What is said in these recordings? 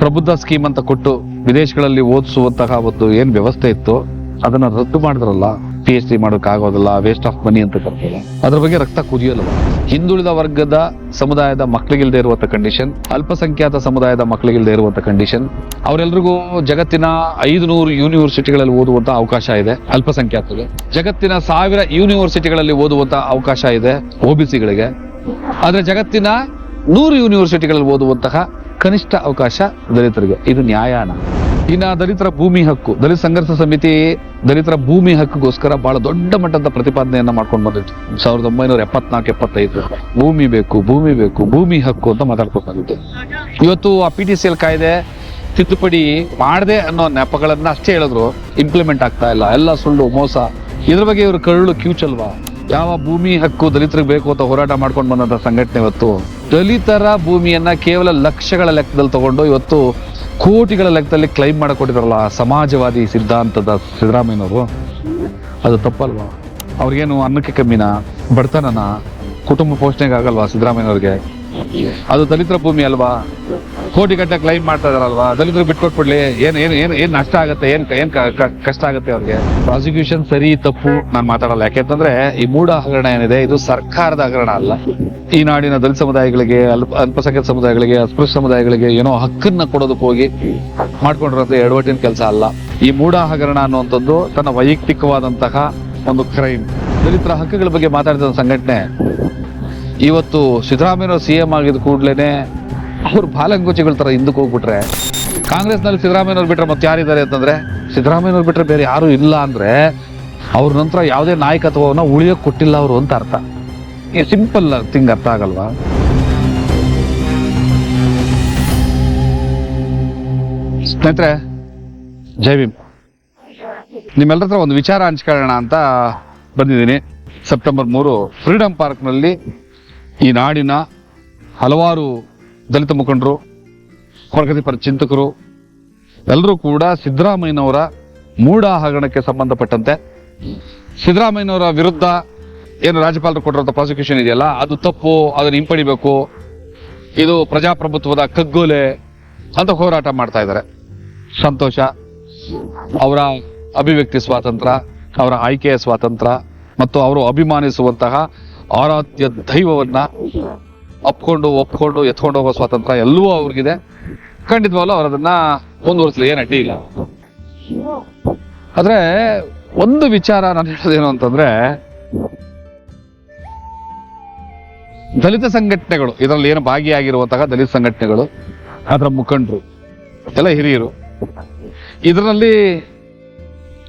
ಪ್ರಬುದ್ಧ ಸ್ಕೀಮ್ ಅಂತ ಕೊಟ್ಟು ವಿದೇಶಗಳಲ್ಲಿ ಓದಿಸುವಂತಹ ಒಂದು ಏನು ವ್ಯವಸ್ಥೆ ಇತ್ತು ಅದನ್ನ ರದ್ದು ಮಾಡಿದ್ರಲ್ಲ ಪಿ ಎಚ್ ಡಿ ಮಾಡೋಕ್ಕಾಗೋದಿಲ್ಲ ವೇಸ್ಟ್ ಆಫ್ ಮನಿ ಅಂತ ಕರ್ತಾರೆ. ಅದ್ರ ಬಗ್ಗೆ ರಕ್ತ ಕುದಿಯಲ್ಲ. ಹಿಂದುಳಿದ ವರ್ಗದ ಸಮುದಾಯದ ಮಕ್ಕಳಿಗಿಲ್ದೇ ಇರುವಂತ ಕಂಡೀಷನ್ ಅಲ್ಪಸಂಖ್ಯಾತ ಸಮುದಾಯದ ಮಕ್ಕಳಿಗಿಲ್ದೇ ಇರುವಂತ ಕಂಡೀಷನ್ ಅವರೆಲ್ಲರಿಗೂ ಜಗತ್ತಿನ ಐದು ನೂರು ಯೂನಿವರ್ಸಿಟಿಗಳಲ್ಲಿ ಓದುವಂತ ಅವಕಾಶ ಇದೆ, ಅಲ್ಪಸಂಖ್ಯಾತರಿಗೆ. ಜಗತ್ತಿನ ಸಾವಿರ ಯೂನಿವರ್ಸಿಟಿಗಳಲ್ಲಿ ಓದುವಂತ ಅವಕಾಶ ಇದೆ ಒಬಿಸಿಗಳಿಗೆ ಆದ್ರೆ ಜಗತ್ತಿನ ನೂರು ಯೂನಿವರ್ಸಿಟಿಗಳಲ್ಲಿ ಓದುವಂತಹ ಕನಿಷ್ಠ ಅವಕಾಶ ದಲಿತರಿಗೆ. ಇದು ನ್ಯಾಯಾನ. ಇನ್ನ ದಲಿತರ ಭೂಮಿ ಹಕ್ಕು, ದಲಿತ ಸಂಘರ್ಷ ಸಮಿತಿ ದಲಿತರ ಭೂಮಿ ಹಕ್ಕಿಗೋಸ್ಕರ ಬಹಳ ದೊಡ್ಡ ಮಟ್ಟದ ಪ್ರತಿಪಾದನೆಯನ್ನ ಮಾಡ್ಕೊಂಡು ಬಂದಿತ್ತು. ಸಾವಿರದ ಒಂಬೈನೂರ ಎಪ್ಪತ್ನಾಲ್ಕು, ಎಪ್ಪತ್ತೈದು. ಭೂಮಿ ಬೇಕು ಭೂಮಿ ಬೇಕು, ಭೂಮಿ ಹಕ್ಕು ಅಂತ ಮಾತಾಡ್ಬೇಕಾಗಿತ್ತು ಇವತ್ತು ಆ ಪಿ ಟಿ ಸಿ ಎಲ್ ಕಾಯ್ದೆ ತಿದ್ದುಪಡಿ ಮಾಡದೆ ಅನ್ನೋ ನೆಪಗಳನ್ನ ಅಷ್ಟೇ ಹೇಳಿದ್ರು. ಇಂಪ್ಲಿಮೆಂಟ್ ಆಗ್ತಾ ಇಲ್ಲ. ಎಲ್ಲ ಸುಳ್ಳು, ಮೋಸ. ಇದ್ರ ಬಗ್ಗೆ ಇವರು ಕರುಳು ಕ್ಯೂಚಲ್ವಾ ಯಾವ ಭೂಮಿ ಹಕ್ಕು ದಲಿತರಿಗೆ ಬೇಕು ಅಂತ ಹೋರಾಟ ಮಾಡ್ಕೊಂಡು ಬಂದಂತ ಸಂಘಟನೆ ಇವತ್ತು? ದಲಿತರ ಭೂಮಿಯನ್ನ ಕೇವಲ ಲಕ್ಷಗಳ ಲೆಕ್ಕದಲ್ಲಿ ತಗೊಂಡು ಇವತ್ತು ಕೋಟಿಗಳ ಲೆಕ್ಕದಲ್ಲಿ ಕ್ಲೈಮ್ ಮಾಡಿಕೊಟ್ಟಿದ್ರಲ್ಲ ಸಮಾಜವಾದಿ ಸಿದ್ಧಾಂತದ ಸಿದ್ದರಾಮಯ್ಯನವರು? ಅದು ತಪ್ಪಲ್ವಾ? ಅವ್ರಿಗೇನು ಅನ್ನಕ್ಕೆ ಕಮ್ಮಿನ? ಬಡತನನ? ಕುಟುಂಬ ಪೋಷಣೆಗೆ ಆಗಲ್ವಾ ಸಿದ್ದರಾಮಯ್ಯನವ್ರಿಗೆ? ಅದು ದಲಿತರ ಭೂಮಿ ಅಲ್ವಾ? ಕೋಟಿ ಗಟ್ಟಲೆ ಕ್ಲೈಮ್ ಮಾಡ್ತಾ ಇದಾರಲ್ವಾ ಬಿಟ್ಟು ಬಿಟ್ಕೊಟ್ಬಿಡ್ಲಿ ಏನ್ ಏನ್ ಏನ್ ಏನ್ ನಷ್ಟ ಆಗುತ್ತೆ? ಏನ್ ಏನ್ ಕಷ್ಟ ಆಗುತ್ತೆ ಅವ್ರಿಗೆ? ಪ್ರಾಸಿಕ್ಯೂಷನ್ ಸರಿ, ತಪ್ಪು, ನಾನು ಮಾತಾಡಲ್ಲ. ಯಾಕೆಂತಂದ್ರೆ ಈ ಮೂಢ ಹಗರಣ ಏನಿದೆ, ಇದು ಸರ್ಕಾರದ ಹಗರಣ ಅಲ್ಲ. ಈ ನಾಡಿನ ದಲಿತ ಸಮುದಾಯಗಳಿಗೆ, ಅಲ್ಪ, ಅಲ್ಪಸಂಖ್ಯಾತ ಸಮುದಾಯಗಳಿಗೆ, ಅಸ್ಪೃಶ್ಯ ಸಮುದಾಯಗಳಿಗೆ ಏನೋ ಹಕ್ಕನ್ನ ಕೊಡೋದಕ್ಕೆ ಹೋಗಿ ಮಾಡ್ಕೊಂಡಿರೋದು ಎಡವಟ್ಟಿನ ಕೆಲಸ ಅಲ್ಲ. ಈ ಮೂಢ ಹಗರಣ ಅನ್ನುವಂಥದ್ದು ತನ್ನ ವೈಯಕ್ತಿಕವಾದಂತಹ ಒಂದು ಕ್ರೈಮ್ ದಲಿತರ ಹಕ್ಕುಗಳ ಬಗ್ಗೆ ಮಾತಾಡಿದ ಸಂಘಟನೆ, ಇವತ್ತು ಸಿದ್ದರಾಮಯ್ಯ ಸಿ ಎಂ ಆಗಿದ ಕೂಡ್ಲೇನೆ ಅವ್ರು ಬಾಲಂಗುಚಿಗಳ ತರ ಹಿಂದಕ್ಕೆ ಹೋಗ್ಬಿಟ್ರೆ, ಕಾಂಗ್ರೆಸ್ನಲ್ಲಿ ಸಿದ್ದರಾಮಯ್ಯನವ್ರು ಬಿಟ್ಟರೆ ಮತ್ತೆ ಯಾರಿದ್ದಾರೆ ಅಂತಂದ್ರೆ, ಸಿದ್ದರಾಮಯ್ಯನವ್ರು ಬಿಟ್ಟರೆ ಬೇರೆ ಯಾರು ಇಲ್ಲ ಅಂದ್ರೆ ಅವ್ರ ನಂತರ ಯಾವುದೇ ನಾಯಕತ್ವವನ್ನು ಉಳಿಯೋಕೆ ಕೊಟ್ಟಿಲ್ಲ ಅವರು ಅಂತ ಅರ್ಥ. ಈ ಸಿಂಪಲ್ ಥಿಂಗ್ ಅರ್ಥ ಆಗಲ್ವಾ? ಸ್ನೇಹಿತರೆ, ಜೈ ಭೀಮ್. ನಿಮ್ಮೆಲ್ಲರ ಹತ್ರ ಒಂದು ವಿಚಾರ ಹಂಚ್ಕೊಳ್ಳೋಣ ಅಂತ ಬಂದಿದ್ದೀನಿ. ಸೆಪ್ಟೆಂಬರ್ ಮೂರು, ಫ್ರೀಡಂ ಪಾರ್ಕ್ನಲ್ಲಿ ಈ ನಾಡಿನ ಹಲವಾರು ದಲಿತ ಮುಖಂಡರು ಹೊರಗತಿಪರ ಚಿಂತಕರು, ಎಲ್ಲರೂ ಕೂಡ ಸಿದ್ದರಾಮಯ್ಯನವರ ಮೂಢ ಹಗರಣಕ್ಕೆ ಸಂಬಂಧಪಟ್ಟಂತೆ ಸಿದ್ದರಾಮಯ್ಯನವರ ವಿರುದ್ಧ ಏನು ರಾಜ್ಯಪಾಲರು ಕೊಟ್ಟಿರೋ ಪ್ರಾಸಿಕ್ಯೂಷನ್ ಇದೆಯಲ್ಲ, ಅದು ತಪ್ಪು, ಅದನ್ನು ಹಿಂಪಡಿಬೇಕು. ಇದು ಪ್ರಜಾಪ್ರಭುತ್ವದ ಕಗ್ಗೋಲೆ ಅಂತ ಹೋರಾಟ ಮಾಡ್ತಾ ಇದ್ದಾರೆ. ಸಂತೋಷ, ಅವರ ಅಭಿವ್ಯಕ್ತಿ ಸ್ವಾತಂತ್ರ್ಯ ಅವರ ಆಯ್ಕೆಯ ಸ್ವಾತಂತ್ರ್ಯ ಮತ್ತು ಅವರು ಅಭಿಮಾನಿಸುವಂತಹ ಆರಾಧ್ಯ ದೈವವನ್ನ ಅಪ್ಕೊಂಡು ಒಪ್ಕೊಂಡು, ಎತ್ಕೊಂಡು ಹೋಗೋ ಸ್ವಾತಂತ್ರ್ಯ ಎಲ್ಲವೂ ಅವ್ರಿಗಿದೆ. ಖಂಡಿತವಾಗ್ಲೂ ಅವ್ರು ಅದನ್ನ ಮುಂದುವರಿಸಲಿ ಏನು ಅಡ್ಡಿ ಇಲ್ಲ. ಆದ್ರೆ ಒಂದು ವಿಚಾರ ನಾನು ಹೇಳೋದೇನು ಅಂತಂದ್ರೆ, ದಲಿತ ಸಂಘಟನೆಗಳು, ಇದರಲ್ಲಿ ಏನು ಭಾಗಿಯಾಗಿರುವಂತಹ ದಲಿತ ಸಂಘಟನೆಗಳು, ಅದರ ಮುಖಂಡರು, ಎಲ್ಲ ಹಿರಿಯರು, ಇದರಲ್ಲಿ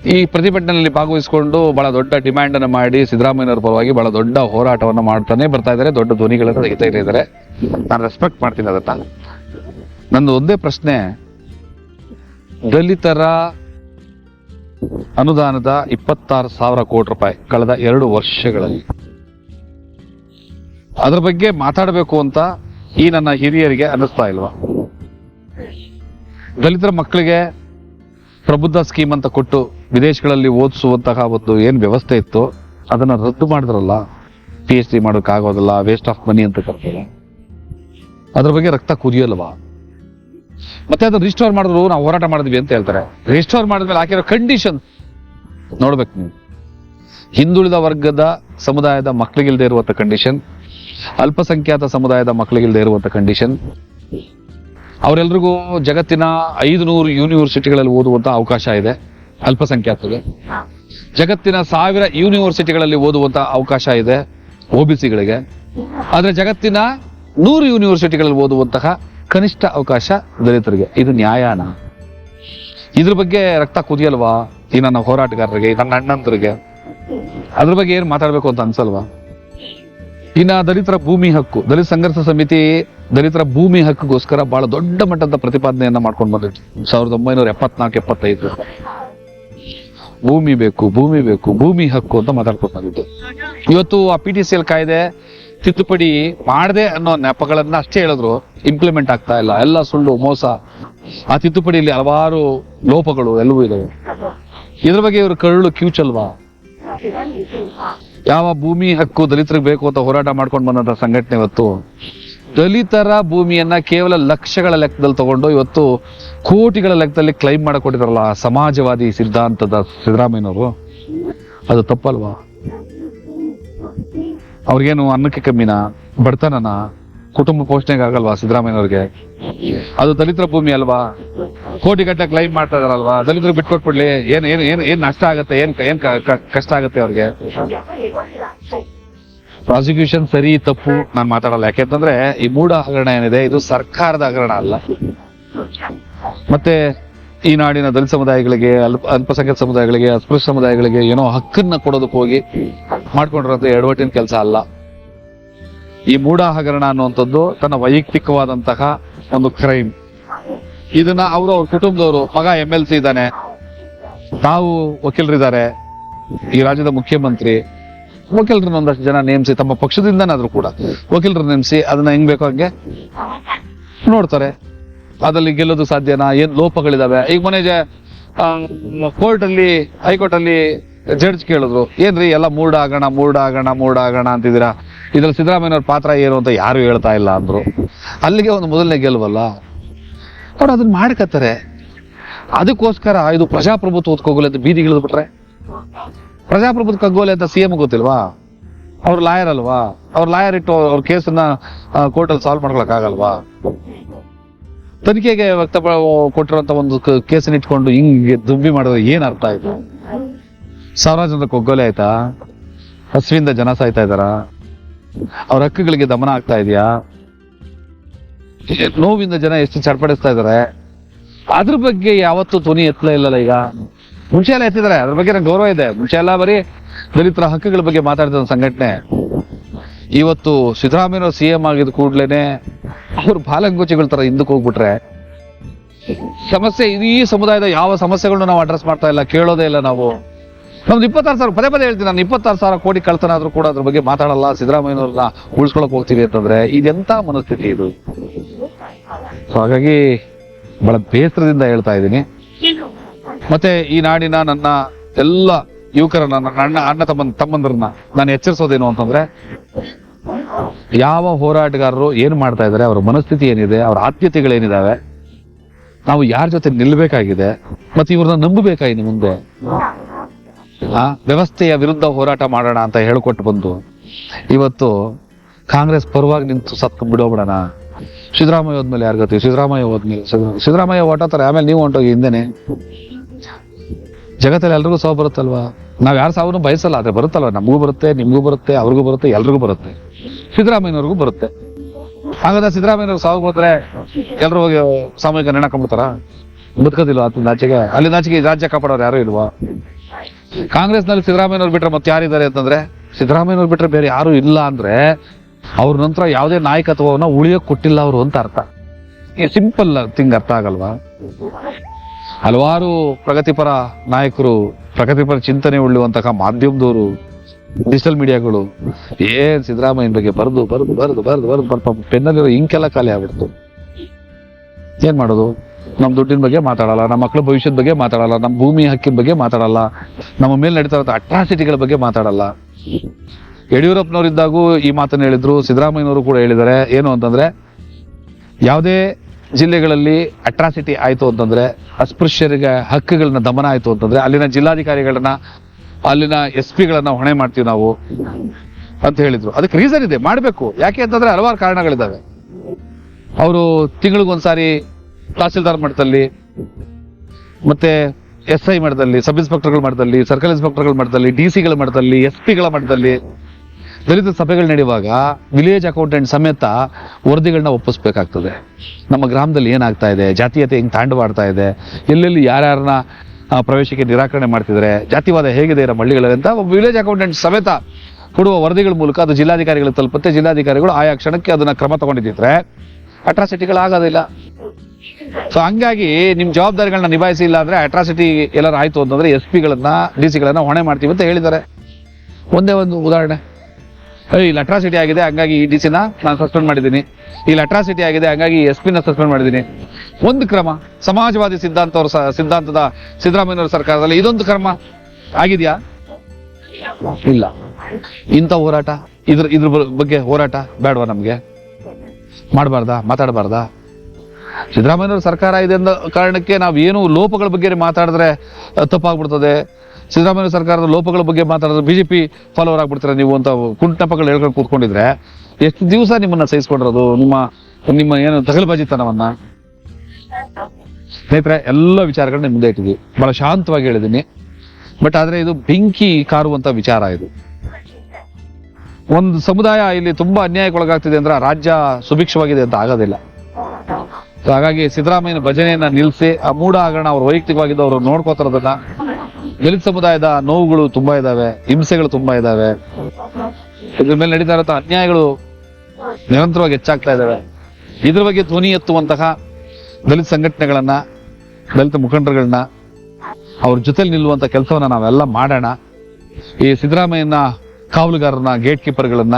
ಈ ಪ್ರತಿಭಟನೆಯಲ್ಲಿ ಭಾಗವಹಿಸಿಕೊಂಡು ಬಹಳ ದೊಡ್ಡ ಡಿಮ್ಯಾಂಡ್ ಅನ್ನು ಮಾಡಿ ಸಿದ್ದರಾಮಯ್ಯನವರ ಪರವಾಗಿ ಬಹಳ ದೊಡ್ಡ ಹೋರಾಟವನ್ನು ಮಾಡ್ತಾನೆ ಬರ್ತಾ ಇದ್ದಾರೆ. ದೊಡ್ಡ ಧ್ವನಿಗಳನ್ನು ತೆಗಿತಾ ಇದ್ದಾರೆ. ನಾನು ರೆಸ್ಪೆಕ್ಟ್ ಮಾಡ್ತೀನಿ ಅದನ್ನ. ನಂದು ಒಂದೇ ಪ್ರಶ್ನೆ. ದಲಿತರ ಅನುದಾನದ ಇಪ್ಪತ್ತಾರು ಸಾವಿರ ಕೋಟಿ ರೂಪಾಯಿ ಕಳೆದ ಎರಡು ವರ್ಷಗಳಲ್ಲಿ. ಅದ್ರ ಬಗ್ಗೆ ಮಾತಾಡಬೇಕು ಅಂತ ಈ ನನ್ನ ಹಿರಿಯರಿಗೆ ಅನ್ನಿಸ್ತಾ ಇಲ್ವಾ? ದಲಿತರ ಮಕ್ಕಳಿಗೆ ಪ್ರಬುದ್ಧ ಸ್ಕೀಮ್ ಅಂತ ಕೊಟ್ಟು ವಿದೇಶಗಳಲ್ಲಿ ಓದಿಸುವಂತಹ ಒಂದು ಏನು ವ್ಯವಸ್ಥೆ ಇತ್ತು, ಅದನ್ನು ರದ್ದು ಮಾಡಿದ್ರಲ್ಲ ಪಿ ಎಚ್ ಡಿ ಮಾಡೋಕ್ಕಾಗೋದಿಲ್ಲ ವೇಸ್ಟ್ ಆಫ್ ಮನಿ ಅಂತ ಕರ್ತಾರೆ. ಅದ್ರ ಬಗ್ಗೆ ರಕ್ತ ಕುದಿಯಲ್ವಾ? ಮತ್ತೆ ಅದನ್ನ ರಿಸ್ಟೋರ್ ಮಾಡಿದ್ರು, ನಾವು ಹೋರಾಟ ಮಾಡಿದ್ವಿ ಅಂತ ಹೇಳ್ತಾರೆ. ರಿಸ್ಟೋರ್ ಮಾಡಿದ್ಮೇಲೆ ಹಾಕಿರೋ ಕಂಡೀಷನ್ ನೋಡ್ಬೇಕು ನೀವು. ಹಿಂದುಳಿದ ವರ್ಗದ ಸಮುದಾಯದ ಮಕ್ಕಳಿಗಿಲ್ದೇ ಇರುವಂಥ ಕಂಡೀಷನ್ ಅಲ್ಪಸಂಖ್ಯಾತ ಸಮುದಾಯದ ಮಕ್ಕಳಿಗಿಲ್ದೇ ಇರುವಂಥ ಕಂಡೀಷನ್ ಅವರೆಲ್ರಿಗೂ ಜಗತ್ತಿನ ಐದು ನೂರು ಯೂನಿವರ್ಸಿಟಿಗಳಲ್ಲಿ ಓದುವಂಥ ಅವಕಾಶ ಇದೆ. ಅಲ್ಪಸಂಖ್ಯಾತರಿಗೆ ಜಗತ್ತಿನ ಸಾವಿರ ಯೂನಿವರ್ಸಿಟಿಗಳಲ್ಲಿ ಓದುವಂತ ಅವಕಾಶ ಇದೆ ಒಬಿಸಿಗಳಿಗೆ ಆದ್ರೆ ಜಗತ್ತಿನ ನೂರು ಯೂನಿವರ್ಸಿಟಿಗಳಲ್ಲಿ ಓದುವಂತಹ ಕನಿಷ್ಠ ಅವಕಾಶ ದಲಿತರಿಗೆ. ಇದು ನ್ಯಾಯಾನ? ಇದ್ರ ಬಗ್ಗೆ ರಕ್ತ ಕುದಿಯಲ್ವಾ? ಈ ನನ್ನ ಹೋರಾಟಗಾರರಿಗೆ ನನ್ನ ಅಣ್ಣಂತರಿಗೆ ಅದ್ರ ಬಗ್ಗೆ ಏನ್ ಮಾತಾಡ್ಬೇಕು ಅಂತ ಅನ್ಸಲ್ವಾ? ಇನ್ನ ದಲಿತರ ಭೂಮಿ ಹಕ್ಕು, ದಲಿತ ಸಂಘರ್ಷ ಸಮಿತಿ ದಲಿತರ ಭೂಮಿ ಹಕ್ಕಿಗೋಸ್ಕರ ಬಹಳ ದೊಡ್ಡ ಮಟ್ಟದ ಪ್ರತಿಪಾದನೆಯನ್ನ ಮಾಡ್ಕೊಂಡು ಬಂದಿತ್ತು. ಸಾವಿರದ ಒಂಬೈನೂರ ಎಪ್ಪತ್ನಾಲ್ಕು, ಎಪ್ಪತ್ತೈದು. ಭೂಮಿ ಬೇಕು ಭೂಮಿ ಬೇಕು, ಭೂಮಿ ಹಕ್ಕು ಅಂತ ಮಾತಾಡ್ಕೊತಾಗಿತ್ತು ಇವತ್ತು ಆ ಪಿ ಟಿ ಸಿ ಎಲ್ ಕಾಯ್ದೆ ತಿದ್ದುಪಡಿ ಮಾಡದೆ ಅನ್ನೋ ನೆಪಗಳನ್ನ ಅಷ್ಟೇ ಹೇಳಿದ್ರು ಇಂಪ್ಲಿಮೆಂಟ್ ಆಗ್ತಾ ಇಲ್ಲ, ಎಲ್ಲ ಸುಳ್ಳು, ಮೋಸ. ಆ ತಿದ್ದುಪಡಿಯಲ್ಲಿ ಹಲವಾರು ಲೋಪಗಳು ಎಲ್ಲವೂ ಇದಾವೆ. ಇದ್ರ ಬಗ್ಗೆ ಇವರು ಕರುಳು ಕ್ಯೂಚಲ್ವಾ ಯಾವ ಭೂಮಿ ಹಕ್ಕು ದಲಿತರಿಗೆ ಬೇಕು ಅಂತ ಹೋರಾಟ ಮಾಡ್ಕೊಂಡು ಬಂದಂತ ಸಂಘಟನೆ ಇವತ್ತು? ದಲಿತರ ಭೂಮಿಯನ್ನ ಕೇವಲ ಲಕ್ಷಗಳ ಲೆಕ್ಕದಲ್ಲಿ ತಗೊಂಡು ಇವತ್ತು ಕೋಟಿಗಳ ಲೆಕ್ಕದಲ್ಲಿ ಕ್ಲೈಮ್ ಮಾಡಿಕೊಟ್ಟಿದ್ರಲ್ಲ ಸಮಾಜವಾದಿ ಸಿದ್ಧಾಂತದ ಸಿದ್ದರಾಮಯ್ಯನವರು? ಅದು ತಪ್ಪಲ್ವಾ? ಅವ್ರಿಗೇನು ಅನ್ನಕ್ಕೆ ಕಮ್ಮಿನ? ಬಡತನನ? ಕುಟುಂಬ ಪೋಷಣೆಗೆ ಆಗಲ್ವಾ ಸಿದ್ದರಾಮಯ್ಯನವ್ರಿಗೆ? ಅದು ದಲಿತರ ಭೂಮಿ ಅಲ್ವಾ? ಕೋಟಿ ಗಟ್ಟಲೆ ಕ್ಲೈಮ್ ಮಾಡ್ತಾ ಇದಾರಲ್ವಾ? ದಲಿತರು ಬಿಟ್ಕೊಟ್ಬಿಡ್ಲಿ. ಏನ್ ಏನ್ ಏನ್ ಏನ್ ನಷ್ಟ ಆಗತ್ತೆ? ಏನ್ ಏನ್ ಕಷ್ಟ ಆಗತ್ತೆ ಅವ್ರಿಗೆ? ಪ್ರಾಸಿಕ್ಯೂಷನ್ ಸರಿ, ತಪ್ಪು, ನಾನು ಮಾತಾಡಲ್ಲ. ಯಾಕೆಂತಂದ್ರೆ ಈ ಮೂಢ ಹಗರಣ ಏನಿದೆ, ಇದು ಸರ್ಕಾರದ ಹಗರಣ ಅಲ್ಲ. ಮತ್ತೆ, ಈ ನಾಡಿನ ದಲಿತ ಸಮುದಾಯಗಳಿಗೆ, ಅಲ್ಪ, ಅಲ್ಪಸಂಖ್ಯಾತ ಸಮುದಾಯಗಳಿಗೆ, ಅಸ್ಪೃಶ್ಯ ಸಮುದಾಯಗಳಿಗೆ ಏನೋ ಹಕ್ಕನ್ನ ಕೊಡೋದಕ್ಕೆ ಹೋಗಿ ಮಾಡ್ಕೊಂಡಿರೋದು ಎಡವಟ್ಟಿನ ಕೆಲಸ ಅಲ್ಲ. ಈ ಮೂಢ ಹಗರಣ ಅನ್ನುವಂಥದ್ದು ತನ್ನ ವೈಯಕ್ತಿಕವಾದಂತಹ ಒಂದು ಕ್ರೈಮ್ ಇದನ್ನ ಅವರು, ಅವ್ರ ಕುಟುಂಬದವರು, ಮಗ ಎಂ ಎಲ್ ಸಿ ಇದ್ದಾನೆ. ತಾವು ವಕೀಲರಿದ್ದಾರೆ. ಈ ರಾಜ್ಯದ ಮುಖ್ಯಮಂತ್ರಿ. ವಕೀಲರನ್ನ ಒಂದಷ್ಟು ಜನ ನೇಮಿಸಿ, ತಮ್ಮ ಪಕ್ಷದಿಂದನಾದರೂ ಕೂಡ ವಕೀಲರನ್ನ ನೇಮಿಸಿ ಅದನ್ನ ಹೆಂಗ್ ಬೇಕೋ ಹಂಗೆ ನೋಡ್ತಾರೆ. ಅದ್ರಲ್ಲಿ ಗೆಲ್ಲೋದು ಸಾಧ್ಯನಾ? ಏನ್ ಲೋಪಗಳಿದಾವೆ? ಈಗ ಮೊನ್ನೆ ಕೋರ್ಟ್ ಅಲ್ಲಿ ಹೈಕೋರ್ಟ್ ಅಲ್ಲಿ ಜಡ್ಜ್ ಕೇಳಿದ್ರು. ಏನ್ರಿ ಎಲ್ಲ ಮೂರ್ಡ್ ಆಗೋಣ ಮೂರ್ಡ ಆಗೋಣ ಮೂರ್ಡ್ ಆಗೋಣ ಅಂತಿದ್ದೀರಾ? ಇದ್ರಲ್ಲಿ ಸಿದ್ದರಾಮಯ್ಯವ್ರ ಪಾತ್ರ ಏನು ಅಂತ ಯಾರು ಹೇಳ್ತಾ ಇಲ್ಲ ಅಂದ್ರು. ಅಲ್ಲಿಗೆ ಒಂದು ಮೊದಲನೇ ಗೆಲ್ವಲ್ಲ? ಅವ್ರು ಅದನ್ನ ಮಾಡ್ಕತ್ತಾರೆ. ಅದಕ್ಕೋಸ್ಕರ ಇದು ಪ್ರಜಾಪ್ರಭುತ್ವ ಹೋಗಲಿ ಅಂತ ಬೀದಿಗಿಳಿದು ಬಿಟ್ರೆ ಪ್ರಜಾಪ್ರಭುತ್ವ ಕಗ್ಗೋಲೆ ಅಂತ ಸಿಎಂ ಗೊತ್ತಿಲ್ವಾ? ಅವ್ರ ಲಾಯರ್ ಅಲ್ವಾ? ಅವ್ರ ಲಾಯರ್ ಇಟ್ಟು ಅವ್ರ ಕೇಸನ್ನ ಕೋರ್ಟಲ್ಲಿ ಸಾಲ್ವ್ ಮಾಡ್ಕೊಳಕ್ ಆಗಲ್ವಾ? ತನಿಖೆಗೆ ವ್ಯಕ್ತ ಕೊಟ್ಟಿರುವಂತ ಒಂದು ಕೇಸನ್ನ ಇಟ್ಕೊಂಡು ಹಿಂಗೆ ದುಬ್ಬಿ ಮಾಡಿದ್ರೆ ಏನ್ ಅರ್ಥ ಆಯ್ತು? ಸಾವಿರಾರು ಜನರ ಕೊಗ್ಗೋಲೆ ಆಯ್ತಾ? ಹಸುವಿಂದ ಜನ ಸಾಯ್ತಾ ಇದಾರ ಅವ್ರ ಹಕ್ಕುಗಳಿಗೆ ದಮನ ಆಗ್ತಾ ಇದೆಯಾ? ನೋವಿಂದ ಜನ ಎಷ್ಟು ಚಡ್ಪಡಿಸ್ತಾ ಇದಾರೆ? ಅದ್ರ ಬಗ್ಗೆ ಯಾವತ್ತೂ ಧ್ವನಿ ಎತ್ತಲೇ ಇಲ್ಲಲ್ಲ ಈಗ. ಮುಂಚೆ ಎಲ್ಲ ಎತ್ತಿದ್ದಾರೆ. ಅದ್ರ ಬಗ್ಗೆ ನಂಗೆ ಗೌರವ ಇದೆ. ಮುಂಚೆ ಎಲ್ಲ ಬರೀ ದಲಿತರ ಹಕ್ಕುಗಳ ಬಗ್ಗೆ ಮಾತಾಡ್ತಿದ್ದ ಸಂಘಟನೆ. ಇವತ್ತು ಸಿದ್ದರಾಮಯ್ಯ ಸಿ ಎಂ ಆಗಿದ ಕೂಡ್ಲೇನೆ ಅವ್ರು ಬಾಲಂಗೋಚಿಗಳ ತರ ಹಿಂದಕ್ಕೆ ಹೋಗ್ಬಿಟ್ರೆ ಸಮಸ್ಯೆ ಇಡೀ ಸಮುದಾಯದ ಯಾವ ಸಮಸ್ಯೆಗಳನ್ನ ನಾವು ಅಡ್ರೆಸ್ ಮಾಡ್ತಾ ಇಲ್ಲ, ಕೇಳೋದೇ ಇಲ್ಲ ನಾವು. ನಮ್ದು ಇಪ್ಪತ್ತಾರು ಸಾವಿರ, ಪದೇ ಪದೇ ಹೇಳ್ತೀನಿ ನಾನು, ಇಪ್ಪತ್ತಾರು ಸಾವಿರ ಕೋಟಿ ಕಳ್ತನ ಆದ್ರೂ ಕೂಡ ಅದ್ರ ಬಗ್ಗೆ ಮಾತಾಡಲ್ಲ ಸಿದ್ದರಾಮಯ್ಯವ್ರನ್ನ ಉಳಿಸ್ಕೊಳಕ್ ಹೋಗ್ತೀವಿ ಅಂತಂದ್ರೆ ಇದೆಂತ ಮನಸ್ಥಿತಿ ಇದು? ಸೊ ಹಾಗಾಗಿ ಬಹಳ ಬೇಸರದಿಂದ ಹೇಳ್ತಾ ಇದ್ದೀನಿ. ಮತ್ತೆ ಈ ನಾಡಿನ ನನ್ನ ಎಲ್ಲ ಯುವಕರನ್ನ, ನನ್ನ ಅಣ್ಣ ಅಣ್ಣ ತಮ್ಮ ತಮ್ಮಂದ್ರನ್ನ ನಾನು ಎಚ್ಚರಿಸೋದೇನು ಅಂತಂದ್ರೆ, ಯಾವ ಹೋರಾಟಗಾರರು ಏನ್ ಮಾಡ್ತಾ ಇದ್ದಾರೆ, ಅವರ ಮನಸ್ಥಿತಿ ಏನಿದೆ, ಅವರ ಆದ್ಯತೆಗಳೇನಿದಾವೆ, ನಾವು ಯಾರ ಜೊತೆ ನಿಲ್ಬೇಕಾಗಿದೆ, ಮತ್ತೆ ಇವ್ರನ್ನ ನಂಬಬೇಕಾ ಇನ್ನು ಮುಂದೆ? ಆ, ವ್ಯವಸ್ಥೆಯ ವಿರುದ್ಧ ಹೋರಾಟ ಮಾಡೋಣ ಅಂತ ಹೇಳ್ಕೊಟ್ಟು ಬಂದು, ಇವತ್ತು ಕಾಂಗ್ರೆಸ್ ಪರವಾಗಿ ನಿಂತು ಸತ್ ಬಿಡೋಬಿಡೋಣ. ಸಿದ್ದರಾಮಯ್ಯ ಹೋದ್ಮೇಲೆ ಯಾರು ಸಿದ್ದರಾಮಯ್ಯ ಹೋದ್ಮೇಲೆ ಸಿದ್ದರಾ- ಸಿದ್ದರಾಮಯ್ಯ ಹೊಟ್ಟೋತಾರೆ ಆಮೇಲೆ ನೀವು ಹೊಂಟೋಗಿ ಹಿಂದೆನೆ. ಜಗತ್ತಲ್ಲಿ ಎಲ್ರಿಗೂ ಸಾವು ಬರುತ್ತಲ್ವಾ? ನಾವು ಯಾರು ಸಾವನ್ನು ಬಯಸಲ್ಲ, ಆದ್ರೆ ಬರುತ್ತಲ್ವಾ? ನಮಗೂ ಬರುತ್ತೆ, ನಿಮಗೂ ಬರುತ್ತೆ, ಅವ್ರಿಗೂ ಬರುತ್ತೆ, ಎಲ್ರಿಗೂ ಬರುತ್ತೆ. ಸಿದ್ದರಾಮಯ್ಯನವ್ರಿಗೂ ಬರುತ್ತೆ. ಹಾಗಾದ್ರೆ ಸಿದ್ದರಾಮಯ್ಯನವ್ರು ಸಾವು ಬಂದ್ರೆ ಎಲ್ರು ಹೋಗಿ ಸಾಮೂಹಿಕ ನೆಣ ಕಂಬಿಡ್ತಾರ ಬದುಕೋದಿಲ್ವಾ ಅತ್ತ ನಾಚೆಗೆ? ಅಲ್ಲಿ ನಾಚಿಗೆ ರಾಜ್ಯ ಕಾಪಾಡೋರು ಯಾರು ಇಲ್ವಾ? ಕಾಂಗ್ರೆಸ್ನಲ್ಲಿ ಸಿದ್ದರಾಮಯ್ಯನವ್ರು ಬಿಟ್ರೆ ಮತ್ತೆ ಯಾರಿದ್ದಾರೆ ಅಂತಂದ್ರೆ, ಸಿದ್ದರಾಮಯ್ಯನವ್ರು ಬಿಟ್ರೆ ಬೇರೆ ಯಾರು ಇಲ್ಲ ಅಂದ್ರೆ ಅವ್ರ ನಂತರ ಯಾವುದೇ ನಾಯಕತ್ವವನ್ನ ಉಳಿಯೋಕೆ ಕೊಟ್ಟಿಲ್ಲ ಅವರು ಅಂತ ಅರ್ಥ. ಸಿಂಪಲ್ ಥಿಂಗ್ ಅರ್ಥ ಆಗಲ್ವಾ? ಹಲವಾರು ಪ್ರಗತಿಪರ ನಾಯಕರು, ಪ್ರಗತಿಪರ ಚಿಂತನೆ ಉಳ್ಳುವಂತಹ ಮಾಧ್ಯಮದವರು ಡಿಜಿಟಲ್ ಮೀಡಿಯಾಗಳು ಏನ್ ಸಿದ್ದರಾಮಯ್ಯನ ಬಗ್ಗೆ ಬರೆದು ಬರೆದು ಬರೆದು ಬರೆದು ಬರೆದು ಬರ್ಪ ಪೆನ್ನಲ್ಲಿರೋ ಇಂಕೆಲ್ಲ ಖಾಲಿ ಆಗ್ಬಿಡ್ತು. ಏನ್ ಮಾಡೋದು? ನಮ್ಮ ದುಡ್ಡಿನ ಬಗ್ಗೆ ಮಾತಾಡಲ್ಲ, ನಮ್ಮ ಮಕ್ಕಳ ಭವಿಷ್ಯದ ಬಗ್ಗೆ ಮಾತಾಡಲ್ಲ, ನಮ್ಮ ಭೂಮಿ ಹಕ್ಕಿನ ಬಗ್ಗೆ ಮಾತಾಡಲ್ಲ, ನಮ್ಮ ಮೇಲೆ ನಡೀತಾ ಇರೋ ಅಟ್ರಾಸಿಟಿಗಳ ಬಗ್ಗೆ ಮಾತಾಡಲ್ಲ. ಯಡಿಯೂರಪ್ಪನವರಿದ್ದಾಗೂ ಈ ಮಾತನ್ನು ಹೇಳಿದ್ರು, ಸಿದ್ದರಾಮಯ್ಯನವರು ಕೂಡ ಹೇಳಿದ್ದಾರೆ. ಏನು ಅಂತಂದ್ರೆ, ಯಾವುದೇ ಜಿಲ್ಲೆಗಳಲ್ಲಿ ಅಟ್ರಾಸಿಟಿ ಆಯಿತು ಅಂತಂದ್ರೆ ಅಸ್ಪೃಶ್ಯರಿಗೆ ಹಕ್ಕುಗಳನ್ನ ದಮನ ಆಯಿತು ಅಂತಂದ್ರೆ ಅಲ್ಲಿನ ಜಿಲ್ಲಾಧಿಕಾರಿಗಳನ್ನ, ಅಲ್ಲಿನ ಎಸ್ ಪಿಗಳನ್ನ ಹೊಣೆ ಮಾಡ್ತೀವಿ ನಾವು ಅಂತ ಹೇಳಿದ್ರು. ಅದಕ್ಕೆ ರೀಸನ್ ಇದೆ, ಮಾಡಬೇಕು. ಯಾಕೆ ಅಂತಂದ್ರೆ ಹಲವಾರು ಕಾರಣಗಳಿದಾವೆ ಅವರು ತಿಂಗಳಿಗೊಂದ್ಸಾರಿ ತಹಸೀಲ್ದಾರ್ ಮಟ್ಟದಲ್ಲಿ, ಮತ್ತೆ ಎಸ್ ಐ ಮಟ್ಟದಲ್ಲಿ ಸಬ್ ಇನ್ಸ್ಪೆಕ್ಟರ್ಗಳ ಮಟ್ಟದಲ್ಲಿ, ಸರ್ಕಲ್ ಇನ್ಸ್ಪೆಕ್ಟರ್ಗಳ ಮಟ್ಟದಲ್ಲಿ ಡಿ ಸಿಗಳ ಮಟ್ಟದಲ್ಲಿ ಎಸ್ ಪಿಗಳ ಮಟ್ಟದಲ್ಲಿ ದಲಿತ ಸಭೆಗಳು ನಡೆಯುವಾಗ ವಿಲೇಜ್ ಅಕೌಂಟೆಂಟ್ ಸಮೇತ ವರದಿಗಳನ್ನ ಒಪ್ಪಿಸ್ಬೇಕಾಗ್ತದೆ. ನಮ್ಮ ಗ್ರಾಮದಲ್ಲಿ ಏನಾಗ್ತಾ ಇದೆ? ಜಾತೀಯತೆ ಹಿಂಗೆ ತಾಂಡವಾಡ್ತಾ ಇದೆ? ಎಲ್ಲೆಲ್ಲಿ ಯಾರ್ಯಾರನ್ನ ಪ್ರವೇಶಕ್ಕೆ ನಿರಾಕರಣೆ ಮಾಡ್ತಿದ್ದಾರೆ? ಜಾತಿವಾದ ಹೇಗಿದೆ ಇರೋ ಹಳ್ಳಿಗಳಲ್ಲಿ ಅಂತ ವಿಲೇಜ್ ಅಕೌಂಟೆಂಟ್ ಸಮೇತ ಕೊಡುವ ವರದಿಗಳ ಮೂಲಕ ಅದು ಜಿಲ್ಲಾಧಿಕಾರಿಗಳು ತಲುಪುತ್ತೆ. ಜಿಲ್ಲಾಧಿಕಾರಿಗಳು ಆಯಾ ಕ್ಷಣಕ್ಕೆ ಅದನ್ನ ಕ್ರಮ ತಗೊಂಡಿದ್ದಿದ್ರೆ ಅಟ್ರಾಸಿಟಿಗಳು ಆಗೋದಿಲ್ಲ ಸೊ ಹಂಗಾಗಿ ನಿಮ್ಮ ಜವಾಬ್ದಾರಿಗಳನ್ನ ನಿಭಾಯಿಸಿಲ್ಲ ಅಂದ್ರೆ ಅಟ್ರಾಸಿಟಿ ಎಲ್ಲರೂ ಆಯ್ತು ಅಂತಂದ್ರೆ ಎಸ್ ಪಿಗಳನ್ನ ಡಿ ಸಿಗಳನ್ನ ಹೊಣೆ ಮಾಡ್ತೀವಿ ಅಂತ ಹೇಳಿದ್ದಾರೆ. ಒಂದೇ ಒಂದು ಉದಾಹರಣೆ. ಏಯ್, ಲಟ್ರಾಸಿಟಿ ಆಗಿದೆ ಹಂಗಾಗಿ ಈ ಡಿ ಸಿನ ನಾನು ಸಸ್ಪೆಂಡ್ ಮಾಡಿದ್ದೀನಿ. ಈ ಲಟ್ರಾಸಿಟಿ ಆಗಿದೆ ಹಂಗಾಗಿ ಎಸ್ ಪಿನ ಸಸ್ಪೆಂಡ್ ಮಾಡಿದ್ದೀನಿ. ಒಂದು ಕ್ರಮ ಸಮಾಜವಾದಿ ಸಿದ್ಧಾಂತ ಅವ್ರ ಸಿದ್ಧಾಂತದ ಸಿದ್ದರಾಮಯ್ಯವ್ರ ಸರ್ಕಾರದಲ್ಲಿ ಇದೊಂದು ಕ್ರಮ ಆಗಿದೆಯಾ? ಇಲ್ಲ. ಇಂಥ ಹೋರಾಟ ಇದ್ರ ಇದ್ರ ಬಗ್ಗೆ ಹೋರಾಟ ಬೇಡವಾ ನಮಗೆ? ಮಾಡಬಾರ್ದಾ? ಮಾತಾಡಬಾರ್ದಾ? ಸಿದ್ದರಾಮಯ್ಯವ್ರ ಸರ್ಕಾರ ಇದೆ ಅಂದ ಕಾರಣಕ್ಕೆ ನಾವು ಏನು ಲೋಪಗಳ ಬಗ್ಗೆ ಮಾತಾಡಿದ್ರೆ ತಪ್ಪಾಗ್ಬಿಡ್ತದೆ. ಸಿದ್ದರಾಮಯ್ಯ ಸರ್ಕಾರದ ಲೋಪಗಳ ಬಗ್ಗೆ ಮಾತಾಡಿದ್ರೆ ಬಿಜೆಪಿ ಫಾಲೋವರ್ ಆಗ್ಬಿಡ್ತಾರೆ ನೀವು ಅಂತ ಕುಂಟಪಗಳು ಹೇಳ್ಕೊಂಡು ಕೂತ್ಕೊಂಡಿದ್ರೆ ಎಷ್ಟು ದಿವಸ ನಿಮ್ಮನ್ನ ಸಹಿಸ್ಕೊಂಡಿರೋದು? ನಿಮ್ಮ ನಿಮ್ಮ ಏನು ತಗಲ್ಬಾಜಿತನವನ್ನ? ಸ್ನೇಹಿತರೆ, ಎಲ್ಲ ವಿಚಾರಗಳನ್ನ ಮುಂದೆ ಇಟ್ಟಿದ್ವಿ ಬಹಳ ಶಾಂತವಾಗಿ ಹೇಳಿದ್ದೀನಿ. ಬಟ್ ಆದ್ರೆ ಇದು ಬೆಂಕಿ ಕಾರುವಂತ ವಿಚಾರ ಇದು. ಒಂದು ಸಮುದಾಯ ಇಲ್ಲಿ ತುಂಬಾ ಅನ್ಯಾಯಕ್ಕೊಳಗಾಗ್ತಿದೆ ಅಂದ್ರೆ ರಾಜ್ಯ ಸುಭಿಕ್ಷವಾಗಿದೆ ಅಂತ ಆಗೋದಿಲ್ಲ. ಹಾಗಾಗಿ ಸಿದ್ದರಾಮಯ್ಯನ ಭಜನೆಯನ್ನ ನಿಲ್ಲಿಸಿ ಆ ಮೂಢ ಹಗರಣ ಅವ್ರು ವೈಯಕ್ತಿಕವಾಗಿದ್ದು ಅವರು ನೋಡ್ಕೋತಾರದನ್ನ ದಲಿತ ಸಮುದಾಯದ ನೋವುಗಳು ತುಂಬಾ ಇದಾವೆ, ಹಿಂಸೆಗಳು ತುಂಬಾ ಇದಾವೆ. ಇದ್ರ ಮೇಲೆ ನಡೀತಾ ಇರೋ ಅನ್ಯಾಯಗಳು ನಿರಂತರವಾಗಿ ಹೆಚ್ಚಾಗ್ತಾ ಇದಾವೆ. ಇದ್ರ ಬಗ್ಗೆ ಧ್ವನಿ ಎತ್ತುವಂತಹ ದಲಿತ ಸಂಘಟನೆಗಳನ್ನ, ದಲಿತ ಮುಖಂಡರುಗಳನ್ನ, ಅವ್ರ ಜೊತೆಲಿ ನಿಲ್ಲುವಂತ ಕೆಲಸವನ್ನ ನಾವೆಲ್ಲ ಮಾಡೋಣ. ಈ ಸಿದ್ದರಾಮಯ್ಯನ ಕಾವಲುಗಾರನ ಗೇಟ್ ಕೀಪರ್ಗಳನ್ನ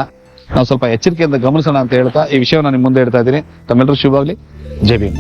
ನಾವು ಸ್ವಲ್ಪ ಎಚ್ಚರಿಕೆಯಿಂದ ಗಮನಿಸೋಣ ಅಂತ ಹೇಳ್ತಾ ಈ ವಿಷಯವನ್ನ ನಿಮ್ಮ ಮುಂದೆ ಇಡ್ತಾ ಇದ್ದೀನಿ. ತಮ್ಮೆಲ್ಲರೂ ಶುಭವಾಗ್ಲಿ. ಜೈ ಭೀಮ್.